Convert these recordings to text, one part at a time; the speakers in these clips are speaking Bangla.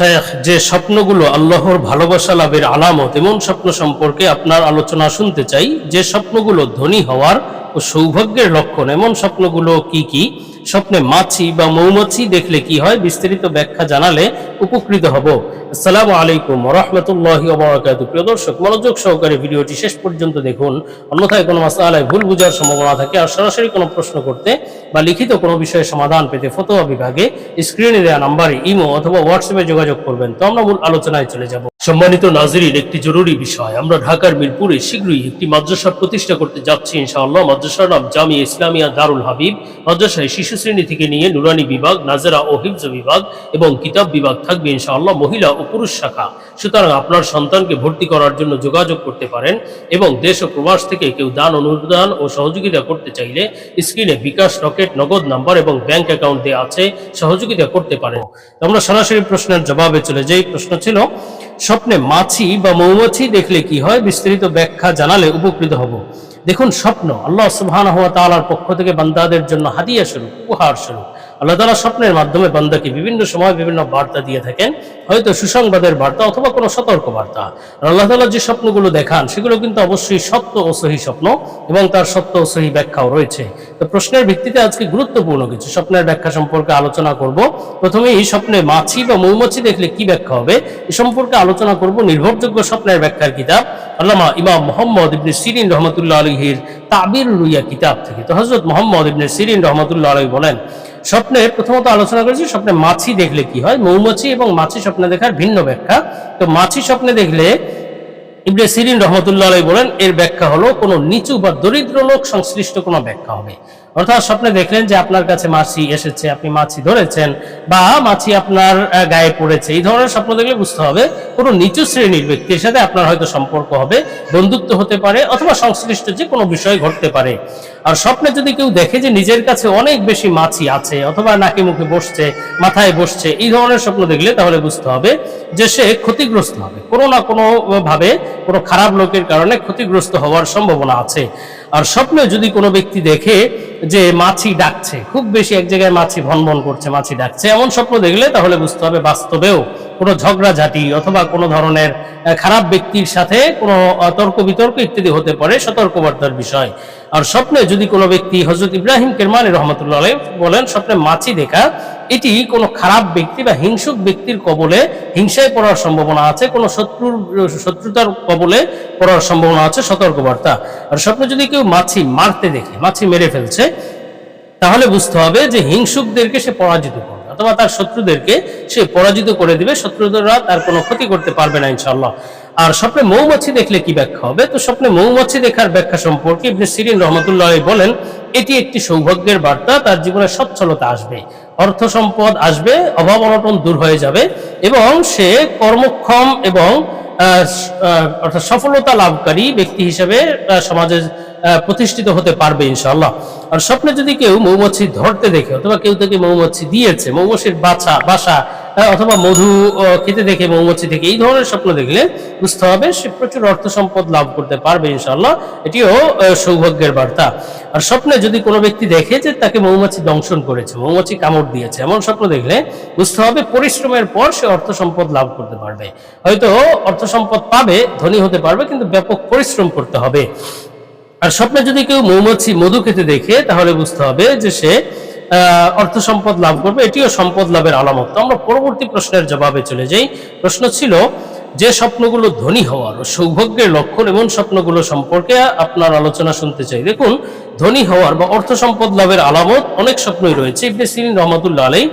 শেখ যে স্বপ্নগুলো আল্লাহর ভালোবাসা লাভের আলামত এমন স্বপ্ন সম্পর্কে আপনার আলোচনা শুনতে চাই, যে স্বপ্নগুলো ধনী হওয়ার ও সৌভাগ্যের লক্ষণ, এমন স্বপ্নগুলো কি কি? স্বপ্নে মাছি বা মৌমাছি দেখলে কি হয়? বিস্তারিত ব্যাখ্যা জানালে উপকৃত হব। আসসালামু আলাইকুম রহমতুল্লাহি ওবরাকাতু প্রিয় দর্শক, মনোযোগ সহকারে ভিডিওটি শেষ পর্যন্ত দেখুন। অন্যথায় কোনো মাসালায় ভুল বোঝার সম্ভাবনা থাকে আর সরাসরি কোনো প্রশ্ন করতে বা লিখিত কোনো বিষয়ে সমাধান পেতে ফতোয়া বিভাগে স্ক্রিনে দেওয়া নাম্বারে ইমো অথবা হোয়াটসঅ্যাপে যোগাযোগ করবেন। তো আমরা মূল আলোচনায় চলে যাব। সম্মানিত নাজরিন, একটি জরুরি বিষয়। আমরা ঢাকার মিরপুরে শীঘ্রই একটি মাদ্রাসা প্রতিষ্ঠা করতে যাচ্ছি ইনশাআল্লাহ। মাদ্রাসার নাম জামিয়া ইসলামিয়া দারুল হাবিব। মাদ্রাসায় শিশু শ্রেণি থেকে নিয়ে নুরানি বিভাগ, নাজেরা ও হিফজ বিভাগ এবং কিতাব বিভাগ থাকবে ইনশাআল্লাহ মহিলা ও পুরুষ শাখা। সুতরাং আপনার সন্তানকে ভর্তি করার জন্য যোগাযোগ করতে পারেন এবং দেশ ও প্রবাস থেকে কেউ দান অনুদান ও সহযোগিতা করতে চাইলে স্ক্রিনে বিকাশ রকেট, নগদ নাম্বার এবং ব্যাংক অ্যাকাউন্ট দেওয়া আছে, সহযোগিতা করতে পারেন। আমরা সরাসরি প্রশ্নের জবাবে চলে যাই। প্রশ্ন ছিল, স্বপ্নে মাছি বা মৌমাছি দেখলে কি হয়? বিস্তারিত ব্যাখ্যা জানালে উপকৃত হব। দেখুন স্বপ্ন, আল্লাহ সুবহানাহু ওয়া তাআলার পক্ষ থেকে বান্দাদের জন্য হাদিয়া স্বরূপ, উপহার স্বরূপ। আল্লাহ তাআলা স্বপ্নের মাধ্যমে বান্দাকে বিভিন্ন সময় বিভিন্ন বার্তা দিয়ে থাকেন, হয়তো সুসংবাদের বার্তা অথবা কোনো সতর্ক বার্তা আল্লাহ তাআলা যে স্বপ্নগুলো দেখান, সেগুলো কিন্তু অবশ্যই সত্য ও সহি স্বপ্ন এবং তার সত্য ও সহি ব্যাখ্যাও রয়েছে। তো প্রশ্নের ভিত্তিতে আজকে গুরুত্বপূর্ণ কিছু স্বপ্নের ব্যাখ্যা সম্পর্কে আলোচনা করব। প্রথমে এই স্বপ্নে মাছি বা মৌমাছি দেখলে কি ব্যাখ্যা হবে? এ সম্পর্কে আলোচনা করব নির্ভরযোগ্য স্বপ্নের ব্যাখ্যার কিতাব। আল্লামা ইমাম মোহাম্মদ ইবনে সিরিন রহমতুল্লাহ আলহির তাবির রুইয়া কিতাব থেকে। তো হজরত মোহাম্মদ ইবনে সিরিন রহমতুল্লাহ আলহী বলেন, স্বপ্নে প্রথমত আলোচনা করেছি, স্বপ্নে মাছি দেখলে কি হয়? মৌমাছি এবং মাছি স্বপ্নে দেখার ভিন্ন ব্যাখ্যা। তো মাছি স্বপ্নে দেখলে ইবনে সিরিন রহমতুল্লাহ আলাই বলেন, এর ব্যাখ্যা হলো কোনো নিচু বা দরিদ্র লোক সংশ্লিষ্ট কোনো ব্যাখ্যা হবে। অর্থাৎ স্বপ্নে দেখলেন যে আপনার কাছে মাছি এসেছে, আপনি মাছি ধরেছেন বা মাছি আপনার গায়ে পড়েছে। এই ধরনের স্বপ্ন দেখলে বুঝতে হবে কোনো নিচু শ্রেণির ব্যক্তির সাথে আপনার হয়তো সম্পর্ক হবে, বন্ধুত্ব হতে পারে অথবা সংশ্লিষ্ট যে কোনো বিষয় ঘটতে পারে। আর স্বপ্নে যদি কেউ দেখে যে নিজের কাছে অনেক বেশি মাছি আছে অথবা নাকি মুখে বসছে, মাথায় বসছে, এই ধরনের স্বপ্ন দেখলে তাহলে বুঝতে হবে যে সে ক্ষতিগ্রস্ত হবে। কোনো না কোনোভাবে কোনো খারাপ লোকের কারণে ক্ষতিগ্রস্ত হওয়ার সম্ভাবনা আছে। আর স্বপ্নে যদি কোনো ব্যক্তি দেখে যে মাছি ডাকছে, খুব বেশি এক জায়গায় মাছি ভনভন ভন করছে, মাছি ডাকছে, এমন স্বপ্ন দেখলে তাহলে বুঝতে হবে বাস্তবেও কোনো ঝগড়াঝাটি অথবা কোনো ধরনের খারাপ ব্যক্তির সাথে কোনো তর্ক বিতর্ক ইত্যাদি হতে পারে, সতর্কবার্তার বিষয়। আর স্বপ্নে যদি কোনো ব্যক্তি হজরত ইব্রাহিম কেরমানি রহমতুল্লাহ বলেন, স্বপ্নে মাছি দেখা, এটি কোনো খারাপ ব্যক্তি বা হিংসুক ব্যক্তির কবলে হিংসায় পড়ার সম্ভাবনা আছে, কোনো শত্রুর, শত্রুতার কবলে পড়ার সম্ভাবনা আছে, সতর্কবার্তা। আর স্বপ্নে যদি কেউ মাছি মারতে দেখে, মাছি মেরে ফেলছে, তাহলে বুঝতে হবে যে হিংসুকদেরকে সে পরাজিত করবে অথবা তার শত্রুদেরকে সে পরাজিত করে দিবে। শত্রুদেররা তার কোনো ক্ষতি করতে পারবে না ইনশাল্লাহ আর স্বপ্নে মৌমাছি দেখলে কি ব্যাখ্যা হবে? তো স্বপ্নে মৌমাছি দেখার ব্যাখ্যা সম্পর্কে ইবনে সিরিন রহমতুল্লাহ বলেন এটি একটি সৌভাগ্যের বার্তা তার জীবনে সচ্ছলতা আসবে অর্থ সম্পদ আসবে অভাব অনটন দূর হয়ে যাবে এবং সে কর্মক্ষম এবং অর্থাৎ সফলতা লাভকারী ব্যক্তি হিসেবে আহ, সমাজে আহ, প্রতিষ্ঠিত হতে পারবে ইনশাল্লাহ আর স্বপ্নে যদি কেউ মৌমাছি ধরতে দেখে, অথবা কেউ তাকে মৌমাছি দিয়েছে, মৌমাছির বাছা, বাসা অথবা মধু খেতে দেখে মৌমাছি থেকে এই ধরনের স্বপ্ন দেখলে বুঝতে হবে সে প্রচুর অর্থ সম্পদ লাভ করতে পারবে ইনশাল্লাহ এটিও সৌভাগ্যের বার্তা। আর স্বপ্নে যদি কোনো ব্যক্তি দেখে যে তাকে মৌমাছি দংশন করেছে, মৌমাছি কামড় দিয়েছে, এমন স্বপ্ন দেখলে বুঝতে হবে পরিশ্রমের পর সে অর্থ সম্পদ লাভ করতে পারবে। হয়তো অর্থ সম্পদ পাবে, ধনী হতে পারবে, কিন্তু ব্যাপক পরিশ্রম করতে হবে। আর স্বপ্নে যদি কেউ মৌমাছি মধু খেতে দেখে, তাহলে বুঝতে হবে যে সে অর্থ সম্পদ লাভ করবে। এটিও সম্পদ লাভের আলামত। আমরা পরবর্তী প্রশ্নের জবাবে চলে যাই। প্রশ্ন ছিল, যে স্বপ্নগুলো ধনী হওয়ার সৌভাগ্যের লক্ষণ এমন স্বপ্নগুলো সম্পর্কে আপনার আলোচনা শুনতে চাই। দেখুন, ধনী হওয়ার বা অর্থ সম্পদ লাভের আলামত অনেক স্বপ্নই রয়েছে। ইবনে সিরিন রহমতুল্লাহ আলাই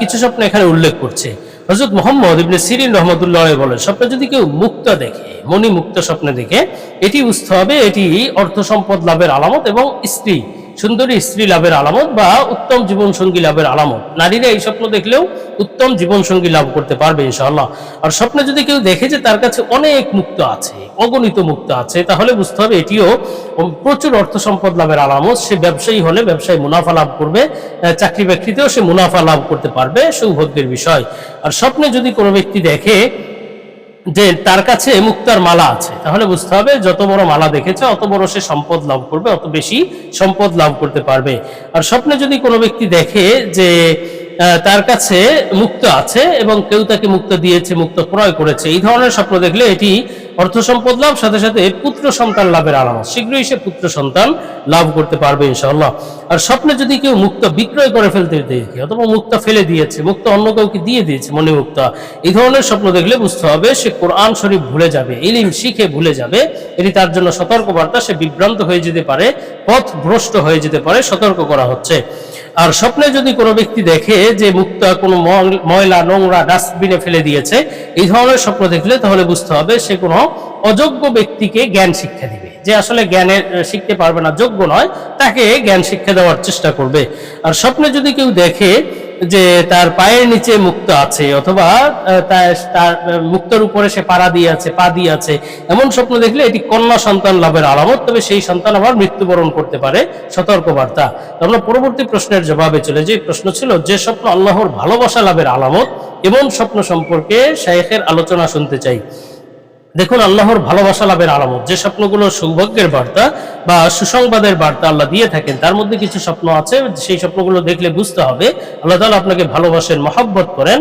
কিছু স্বপ্ন এখানে উল্লেখ করছে। হজরত মোহাম্মদ ইবনে সিরিন রহমতুল্লাহ বলেন, স্বপ্নে যদি কেউ মুক্তা দেখে মনি মুক্ত স্বপ্নে দেখে, এটি বুঝতে হবে এটি অর্থ সম্পদ লাভের আলামত এবং স্ত্রী সুন্দরী স্ত্রী লাভের আলামত বা উত্তম জীবন সঙ্গী লাভের আলামত। নারীরা এই স্বপ্ন দেখলেও উত্তম জীবন সঙ্গী লাভ করতে পারবে ইনশাআল্লাহ। আর স্বপ্নে যদি কেউ দেখে যে তার কাছে অনেক মুক্ত আছে, অগণিত মুক্ত আছে, তাহলে বুঝতে হবে এটিও প্রচুর অর্থ সম্পদ লাভের আলামত। সে ব্যবসায়ী হলে ব্যবসায় মুনাফা লাভ করবে চাকরি বাকরিতেও সে মুনাফা লাভ করতে পারবে, সৌভাগ্যের বিষয়। আর স্বপ্নে যদি কোনো ব্যক্তি দেখে যে তার কাছে মুক্তার মালা আছে। তাহলে বুঝতে হবে, যত বড় মালা দেখেছে, অত বড় সে সম্পদ লাভ করবে, অত বেশি সম্পদ লাভ করতে পারবে। আর স্বপ্নে যদি কোনো ব্যক্তি দেখে যে তার কাছে মুক্ত আছে এবং কেউ তাকে মুক্ত দিয়েছে, মুক্ত ক্রয় করেছে, এই ধরনের স্বপ্ন দেখলে এটি অর্থ সম্পদ লাভ, সাথে সাথে পুত্র সন্তান লাভের আলামত। শীঘ্রই সে পুত্র সন্তান লাভ করতে পারবে ইনশাআল্লাহ। আর স্বপ্নে যদি কেউ মুক্ত বিক্রয় করে ফেলতে দেখে, অথবা মুক্ত ফেলে দিয়েছে, মুক্ত অন্য কাউকে দিয়ে দিয়েছে মনে মুক্ত এই ধরনের স্বপ্ন দেখলে বুঝতে হবে সে কোরআন শরীফ ভুলে যাবে, ইলিম শিখে ভুলে যাবে। এটি তার জন্য সতর্কবার্তা, সে বিভ্রান্ত হয়ে যেতে পারে পথ ভ্রষ্ট হয়ে যেতে পারে, সতর্ক করা হচ্ছে। আর স্বপ্নে যদি কোনো ব্যক্তি দেখে যে মুক্তা কোনো ময়লা, নোংরা ডাস্টবিনে ফেলে দিয়েছে, এই ধরনের স্বপ্ন দেখলে তাহলে বুঝতে হবে সে কোনো অযোগ্য ব্যক্তিকে জ্ঞান শিক্ষা দিবে। যে আসলে জ্ঞানের শিখতে পারবে না, যোগ্য নয়, তাকে জ্ঞান শিক্ষা দেওয়ার চেষ্টা করবে। আর স্বপ্নে যদি কেউ দেখে যে তার পায়ের নিচে মুক্ত আছে অথবা তার তার মুক্তর উপরে সে পাড়া দিয়ে আছে, পা দিয়ে আছে। এমন স্বপ্ন দেখলে এটি কন্যা সন্তান লাভের আলামত, তবে সেই সন্তান আবার মৃত্যুবরণ করতে পারে সতর্কবার্তা। আমরা পরবর্তী প্রশ্নের জবাবে চলে যে প্রশ্ন ছিল, যে স্বপ্ন আল্লাহর ভালোবাসা লাভের আলামত এমন স্বপ্ন সম্পর্কে শায়েখের আলোচনা শুনতে চাই। দেখুন, আল্লাহর ভালোবাসা লাভের আলামত। যে স্বপ্নগুলো সৌভাগ্যের বার্তা বা সুসংবাদের বার্তা আল্লাহ দিয়ে থাকেন, তার মধ্যে কিছু স্বপ্ন আছে, সেই স্বপ্নগুলো দেখলে বুঝতে হবে, আল্লাহ তালা আপনাকে ভালোবাসেন, মহাব্বত করেন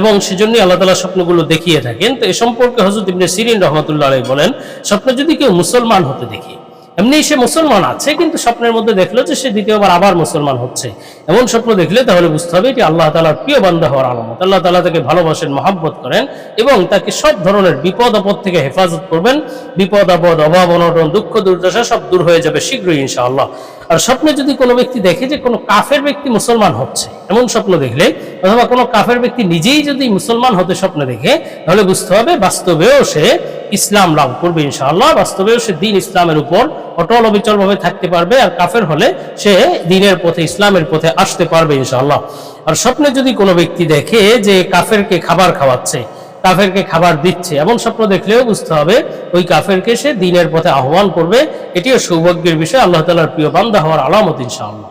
এবং সেজন্যই আল্লাহ তালা স্বপ্নগুলো দেখিয়ে থাকেন। তো এ সম্পর্কে হজরত ইবনে সিরিন রহমতুল্লাহ বলেন, স্বপ্ন যদি কেউ মুসলমান হতে দেখে এমনি সে মুসলমান আছে, কিন্তু স্বপ্নের মধ্যে দেখল যে সে দ্বিতীয়বার আবার মুসলমান হচ্ছে। এমন স্বপ্ন দেখলে তাহলে বুঝতে হবে এটি আল্লাহ তালার প্রিয় বান্ধা হওয়ার আলামত। আল্লাহ তালা তাকে ভালোবাসেন, মহাব্বত করেন এবং তাকে সব ধরনের বিপদ আপদ থেকে হেফাজত করবেন। বিপদ আপদ, অভাব, অনটন, দুঃখ, দুর্দশা সব দূর হয়ে যাবে শীঘ্রই ইনশাআল্লাহ। আর স্বপ্নে যদি কোনো ব্যক্তি দেখে যে কোনো কাফের ব্যক্তি মুসলমান হচ্ছে, এমন স্বপ্ন দেখলে, অথবা কোনো কাফের ব্যক্তি নিজেই যদি মুসলমান হতে স্বপ্ন দেখে, তাহলে বুঝতে হবে বাস্তবেও সে ইসলাম লাভ করবে ইনশাআল্লাহ, বাস্তবেও সে দিন ইসলামের উপর অটল অবিচলভাবে থাকতে পারবে, আর কাফের হলে সে দিনের পথে, ইসলামের পথে আসতে পারবে ইনশাআল্লাহ। আর স্বপ্নে যদি কোনো ব্যক্তি দেখে যে কাফেরকে খাবার খাওয়াচ্ছে কাফেরকে খাবার দিচ্ছে। এমন স্বপ্ন দেখলেও বুঝতে হবে, ওই কাফেরকে সে দিনের পথে আহ্বান করবে। এটিও সৌভাগ্যের বিষয়। আল্লাহ তালার প্রিয় বান্দা হওয়ার আলামত ইনশাআল্লাহ।